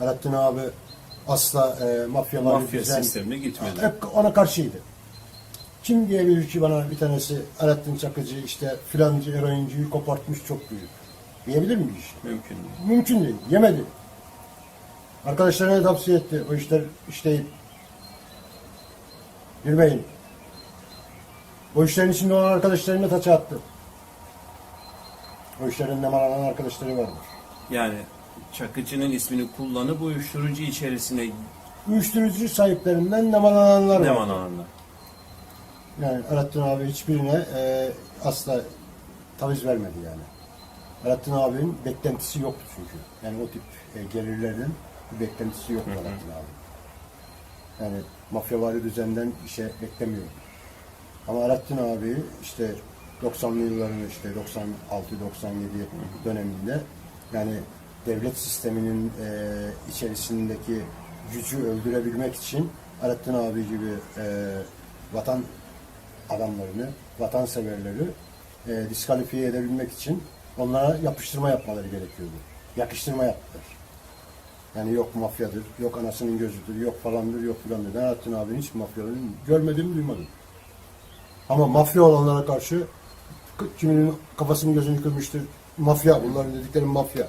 Alaaddin abi asla e, mafyaları Mafya düzen- sistemine gitmedi. hep ona karşıydı. Kim diyebilir ki bana bir tanesi Alaaddin Çakıcı işte filancı eroinciyi kopartmış çok büyük. Diyebilir mi bir iş? Mümkün değil. Mümkün değil. Yemedi. Arkadaşlarına tavsiye etti. O işler işleyip yürümeyin. O işlerin içinde olan arkadaşlarına taça attı. O işlerin nemalanan arkadaşları vardır. Yani Çakıcı'nın ismini kullanıp uyuşturucu içerisine Uyuşturucu sahiplerinden nemalananlar var. Leman alanlar. Yani Alaaddin abi hiçbirine e, asla taviz vermedi yani. Alaaddin abinin beklentisi yoktu çünkü. Yani o tip e, gelirlerden bir beklentisi yoktu Alaaddin abi. Yani mafyavari düzenden bir şey beklemiyordu. Ama Alaaddin abi işte 90'lı yılların işte 96-97 döneminde yani devlet sisteminin e, içerisindeki gücü öldürebilmek için Alaaddin abi gibi e, vatan adamlarını, vatanseverleri e, diskalifiye edebilmek için onlara yapıştırma yapmaları gerekiyordu. Yakıştırma yaptılar. Yani yok mafyadır, yok anasının gözüdür, yok falandır, yok filandır. Ben Alaaddin abinin hiç mafyalarını görmedim, duymadım. Ama mafya olanlara karşı kiminin kafasını gözünü kırmıştır. Mafya, bunların dedikleri mafya.